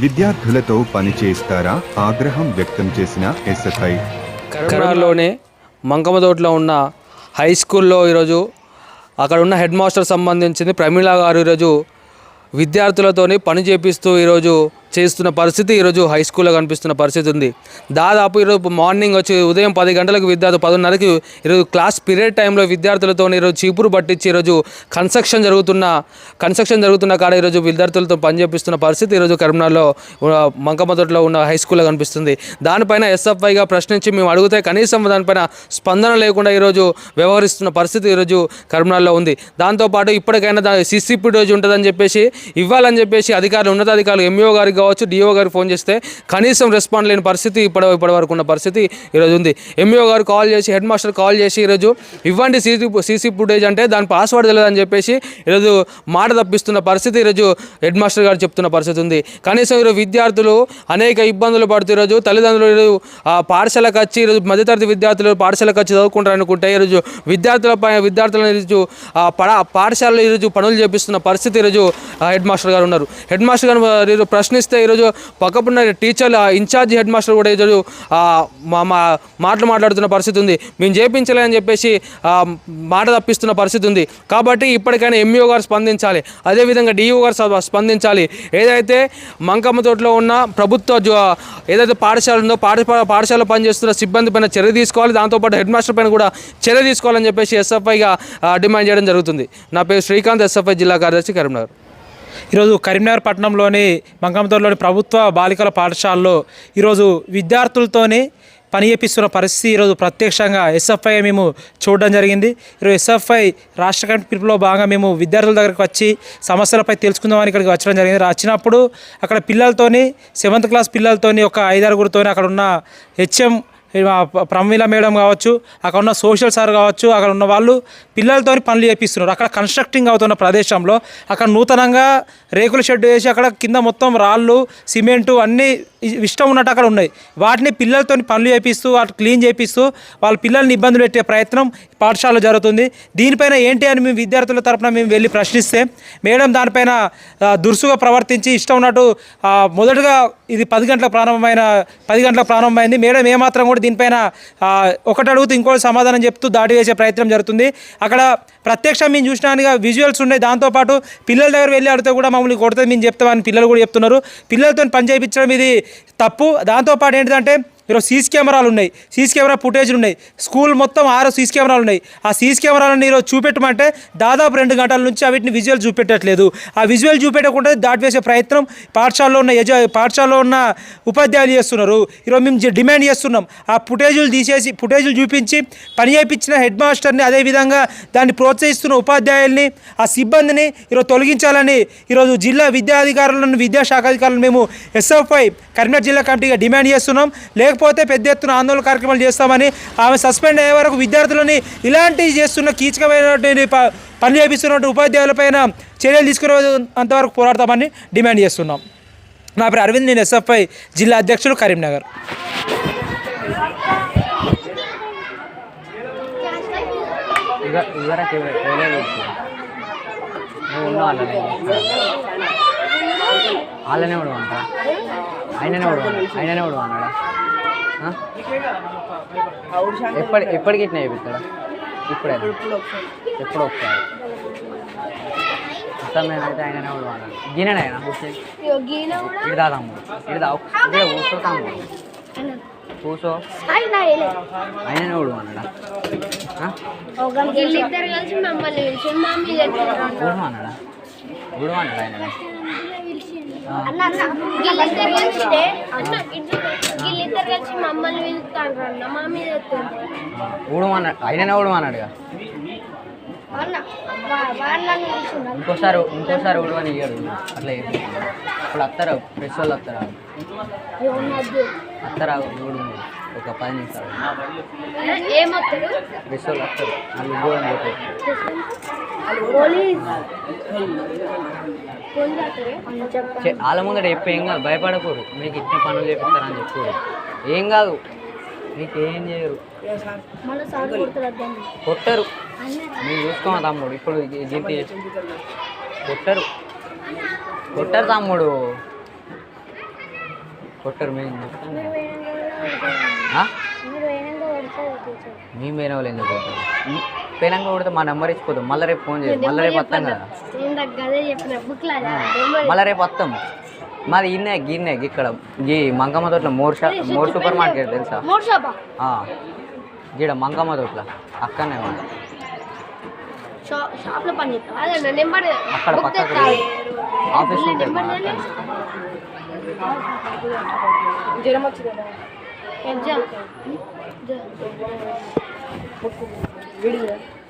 విద్యార్థులతో పనిచేస్తారా ఆగ్రహం వ్యక్తం చేసిన ఎస్ఎఫ్ఐ? కరాలోనే మంకమదోట్లో ఉన్న హై స్కూల్లో ఈరోజు అక్కడ ఉన్న హెడ్ మాస్టర్ సంబంధించింది ప్రమీళ గారు ఈరోజు విద్యార్థులతోని పని చేపిస్తూ ఈరోజు చేస్తున్న పరిస్థితి ఈరోజు హై స్కూల్లో కనిపిస్తున్న పరిస్థితి ఉంది. దాదాపు ఈరోజు మార్నింగ్ వచ్చి ఉదయం పది గంటలకు విద్యార్థి పదిన్నరకి ఈరోజు క్లాస్ పీరియడ్ టైంలో విద్యార్థులతో ఈరోజు చీపురు పట్టించి ఈరోజు కన్స్ట్రక్షన్ జరుగుతున్న కన్స్ట్రక్షన్ జరుగుతున్న కాడ ఈరోజు విద్యార్థులతో పనిచేపిస్తున్న పరిస్థితి ఈరోజు కరీంనగర్లో ఉన్న మంకమతోటలో ఉన్న హై స్కూల్లో కనిపిస్తుంది. దానిపైన ఎస్ఎఫ్ఐగా ప్రశ్నించి మేము అడిగితే కనీసం దానిపైన స్పందన లేకుండా ఈరోజు వ్యవహరిస్తున్న పరిస్థితి ఈరోజు కరీంనగర్లో ఉంది. దాంతోపాటు ఇప్పటికైనా సిసిపి రోజు ఉంటుందని చెప్పేసి ఇవ్వాలని చెప్పేసి అధికారులు ఉన్నతాధికారులు ఎంఈఓ గారికి కావచ్చు డిఓ గారికి ఫోన్ చేస్తే కనీసం రెస్పాండ్ లేని పరిస్థితి ఇప్పటి ఇప్పటి వరకు ఉన్న పరిస్థితి ఈరోజు ఉంది. ఎంఈఓ గారు కాల్ చేసి హెడ్ మాస్టర్ కాల్ చేసి ఈరోజు ఇవ్వండి సీసీ సీసీ ఫుటేజ్ అంటే దాని పాస్వర్డ్ తెలియదని చెప్పేసి ఈరోజు మాట తప్పిస్తున్న పరిస్థితి ఈరోజు హెడ్ మాస్టర్ గారు చెప్తున్న పరిస్థితి ఉంది. కనీసం ఈరోజు విద్యార్థులు అనేక ఇబ్బందులు పడుతూ ఈరోజు తల్లిదండ్రులు ఈరోజు పాఠశాలకు వచ్చి ఈరోజు మధ్యతరగతి విద్యార్థులు పాఠశాలకు వచ్చి చదువుకుంటారు అనుకుంటే ఈరోజు విద్యార్థులపై విద్యార్థులను ఈరోజు పడా పడ పాఠశాలలో ఈరోజు పనులు చేపిస్తున్న పరిస్థితి ఈరోజు హెడ్ మాస్టర్ గారు ఉన్నారు. హెడ్ మాస్టర్ గారు ఈరోజు ప్రశ్నిస్తే ఈరోజు పక్కపున్న టీచర్లు ఇన్ఛార్జ్ హెడ్ మాస్టర్ కూడా ఈరోజు మా మా మాటలు మాట్లాడుతున్న పరిస్థితి ఉంది. మేము చేపించలేదని చెప్పేసి మాట తప్పిస్తున్న పరిస్థితి ఉంది. కాబట్టి ఇప్పటికైనా ఎంఈఓ గారు స్పందించాలి. అదేవిధంగా డిఈఓ గారు స్పందించాలి. ఏదైతే మంకమ్మ తోటలో ఉన్న ప్రభుత్వ ఏదైతే పాఠశాల ఉందో పాఠ పాఠశాల పనిచేస్తున్న సిబ్బంది పైన చర్య తీసుకోవాలి. దాంతోపాటు హెడ్ మాస్టర్ పైన కూడా చర్య తీసుకోవాలని చెప్పేసి ఎస్ఎఫ్ఐగా డిమాండ్ చేయడం జరుగుతుంది. నా పేరు శ్రీకాంత్ ఎస్ఎఫ్ఐ జిల్లా కార్యదర్శి కరీంనగర్. ఈరోజు కరీంనగర్ పట్టణంలోని మంగమతోటలోని ప్రభుత్వ బాలికల పాఠశాలలో ఈరోజు విద్యార్థులతోని పని చేపిస్తున్న పరిస్థితి ఈరోజు ప్రత్యక్షంగా ఎస్ఎఫ్ఐ మేము చూడడం జరిగింది. ఈరోజు ఎస్ఎఫ్ఐ రాష్ట్ర కమిటీ పిలుపులో భాగంగా మేము విద్యార్థుల దగ్గరికి వచ్చి సమస్యలపై తెలుసుకుందామని ఇక్కడికి వచ్చడం జరిగింది. వచ్చినప్పుడు అక్కడ పిల్లలతోని సెవెంత్ క్లాస్ పిల్లలతోని ఒక ఐదారుగురితోని అక్కడ ఉన్న హెచ్ఎం ప్రమీల మేడం కావచ్చు అక్కడ ఉన్న సోషల్ సార్ కావచ్చు అక్కడ ఉన్న వాళ్ళు పిల్లలతో పనులు చేపిస్తున్నారు. అక్కడ కన్స్ట్రక్టింగ్ అవుతున్న ప్రదేశంలో అక్కడ నూతనంగా రేకుల షెడ్ వేసి అక్కడ కింద మొత్తం రాళ్ళు సిమెంటు అన్నీ ఇష్టం ఉన్నట్టు అక్కడ ఉన్నాయి. వాటిని పిల్లలతో పనులు చేపిస్తూ వాటి క్లీన్ చేపిస్తూ వాళ్ళ పిల్లల్ని ఇబ్బందులు పెట్టే ప్రయత్నం పాఠశాలలో జరుగుతుంది. దీనిపైన ఏంటి అని మేము విద్యార్థుల తరపున మేము వెళ్ళి ప్రశ్నిస్తే మేడం దానిపైన దురుసుగా ప్రవర్తించి ఇష్టం ఉన్నట్టు మొదటగా ఇది పది గంటల ప్రారంభమైన పది గంటల ప్రారంభమైంది. మేడం ఏమాత్రం కూడా దీనిపైన ఒకటి అడుగుతూ ఇంకోటి సమాధానం చెప్తూ దాడి వేసే ప్రయత్నం జరుగుతుంది. అక్కడ ప్రత్యక్షం మేము చూసినానిగా విజువల్స్ ఉన్నాయి. దాంతోపాటు పిల్లల దగ్గర వెళ్ళి అడిగితే కూడా మమ్మల్ని కొడితే మేము చెప్తామని పిల్లలు కూడా చెప్తున్నారు. పిల్లలతో పని చేయించడం ఇది తప్పు. దాంతోపాటు ఏంటిదంటే ఈరోజు సీసీ కెమెరాలు ఉన్నాయి. సీసీ కెమెరా ఫుటేజ్లు ఉన్నాయి. స్కూల్ మొత్తం ఆరు సీసీ కెమెరాలు ఉన్నాయి. ఆ సీసీ కెమెరాలను ఈరోజు చూపెట్టమంటే దాదాపు రెండు గంటల నుంచి వీటిని విజువల్ చూపెట్టట్లేదు. ఆ విజువల్ చూపెట్టకుండా దాటివేసే ప్రయత్నం పాఠశాలలో ఉన్న యజ పాఠశాలలో ఉన్న ఉపాధ్యాయులు చేస్తున్నారు. ఈరోజు మేము డిమాండ్ చేస్తున్నాం. ఆ ఫుటేజులు తీసేసి ఫుటేజులు చూపించి పని చేయించిన హెడ్ మాస్టర్ని అదేవిధంగా దాన్ని ప్రోత్సహిస్తున్న ఉపాధ్యాయుల్ని ఆ సిబ్బందిని ఈరోజు తొలగించాలని ఈరోజు జిల్లా విద్యాధికారులను విద్యాశాఖ అధికారులను మేము ఎస్ఎఫ్ఐ కరీంనగర్ జిల్లా కమిటీగా డిమాండ్ చేస్తున్నాం. లేకపోతే పెద్ద ఎత్తున ఆందోళన కార్యక్రమాలు చేస్తామని ఆమె సస్పెండ్ అయ్యే వరకు విద్యార్థులని ఇలాంటివి చేస్తున్న కీచకమైనటువంటి ప- పని చేపిస్తున్నటువంటి ఉపాధ్యాయులపైన చర్యలు తీసుకునే అంతవరకు పోరాడతామని డిమాండ్ చేస్తున్నాం. నా పేరు అరవింద్ నేను ఎస్ఎఫ్ఐ జిల్లా అధ్యక్షుడు కరీంనగర్. వాళ్ళనే వాళ్ళనే ఆయననే ఆయననే ఉడమన్నాడా ఎప్పటి ఎప్పటికి ఇట్లా చేపిస్తాడా? ఇప్పుడే ఎప్పుడు ఒకసారి. అర్థమైనైతే ఆయననే ఉడమన్నాడు గిన్నెనైనా గీన కూడా? ఇటు దాదాము ఇటు దా. ఇదే కూర్చో ఆయననే మమ్మల్ని పిలిచి మా మీద ఉడమన్నాడా ఉడమన్నాడు ఆయన అన్న అన్న వీళ్ళిద్దరు కలిస్తే అన్న ఇటు వీళ్ళిద్దరు కలిసి మమ్మల్ని పిలుస్తాను అన్న మా మీద ఎత్తుండ్రు. ఊడమన్నాడు ఆయననే ఊడమన్నాడుగా? అన్న వా- వాళ్ళని పిలిచిండు ఇంకోసారి ఇంకోసారి ఊడమని ఇయ్యడు అట్లా ఇప్పుడు వస్తారా ఫ్రెష్ వాళ్ళు వస్తారా వస్తారా ఊడు ఒక పది నిమిషాలు వాళ్ళు వస్తారు? వాళ్ళు ముందర చెప్పి ఏం కాదు భయపడకూరు మీకు ఇట్లా పనులు చేపిస్తారని చెప్పుకోరు ఏం కాదు మీకు ఏం చేయరు. కొట్టరు. మీరు చూసుకోమా తమ్ముడు? ఇప్పుడు దీంట్లో కొట్టరు. కొట్టరు తమ్ముడు. కొట్టరు మేము మేము వేరే వాళ్ళు ఎందుకు కొడతారు పోయినాక కొడితే మా నెంబర్ ఇచ్చిపోతాం. మళ్ళీ రేపు ఫోన్ చేయాలి మళ్ళీ రేపు వస్తాం కదా. మళ్ళీ రేపు వస్తాం. మాది ఇన్నే గిన్నే ఇక్కడ. గీ మంగమ్మ తోట్ల మోర్ షా మోర్ సూపర్ మార్కెట్ తెలుసా. గీడ మంగమ్మ తోట్ల. అక్కడనే ఉంది. అక్కడ పక్కకు తెస్తాను. ఆఫీస్ ఉంటుంది నెంబర్ మా